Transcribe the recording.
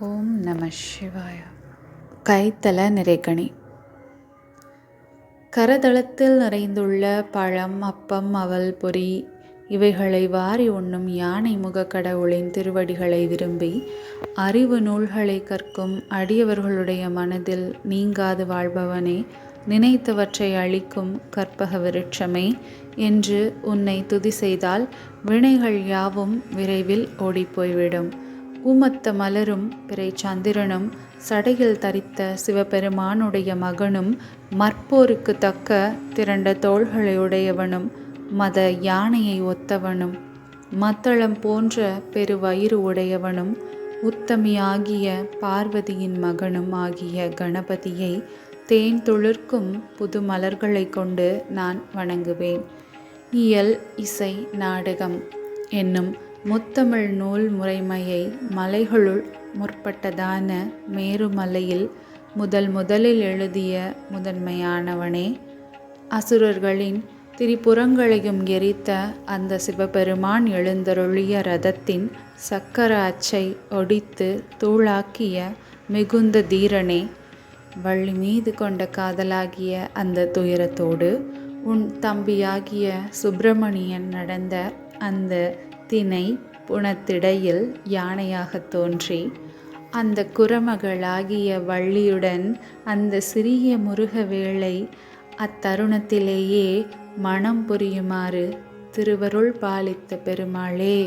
ஓம் நம சிவாய. கைத்தல நிறைகணி. கரதளத்தில் நிறைந்துள்ள பழம் அப்பம் அவல் பொறி இவைகளை வாரி உண்ணும் யானை முக கடவுளின் திருவடிகளை விரும்பி அறிவு நூல்களை கற்கும் அடியவர்களுடைய மனதில் நீங்காது வாழ்பவனே நினைத்தவற்றை அளிக்கும் கற்பக விருட்சமே என்று உன்னை துதி செய்தால் வினைகள் யாவும் விரைவில் ஓடிப்போய்விடும். ஊமத்த மலரும் பிறை சந்திரனும் சடையில் தரித்த சிவபெருமானுடைய மகனும் மற்போருக்கு தக்க திரண்ட தோள்களை உடையவனும் மத யானையை ஒத்தவனும் மத்தளம் போன்ற பெருவயிறு உடையவனும் உத்தமியாகிய பார்வதியின் மகனும் ஆகிய கணபதியை தேன் துளிர்க்கும் புது மலர்களை கொண்டு நான் வணங்குவேன். இயல் இசை நாடகம் என்னும் முத்தமிழ் நூல் முறைமையை மலைகளுள் முற்பட்டதான மேருமலையில் முதல் முதலில் எழுதிய முதன்மையானவனே. அசுரர்களின் திரிபுறங்களையும் எரித்த அந்த சிவபெருமான் எழுந்தருளிய ரதத்தின் சக்கர அச்சை ஒடித்து தூளாக்கிய மிகுந்த தீரனே வள்ளி மீது கொண்ட காதலாகிய அந்த துயரத்தோடு உன் தம்பியாகிய சுப்பிரமணியன் நடந்த அந்த தினை புனத்திடையில் யானையாகத் தோன்றி அந்த குரமகளாகிய வள்ளியுடன் அந்த சிறிய முருகவேளை அத்தருணத்திலேயே மனம் புரியுமாறு திருவருள் பாலித்த பெருமாளே!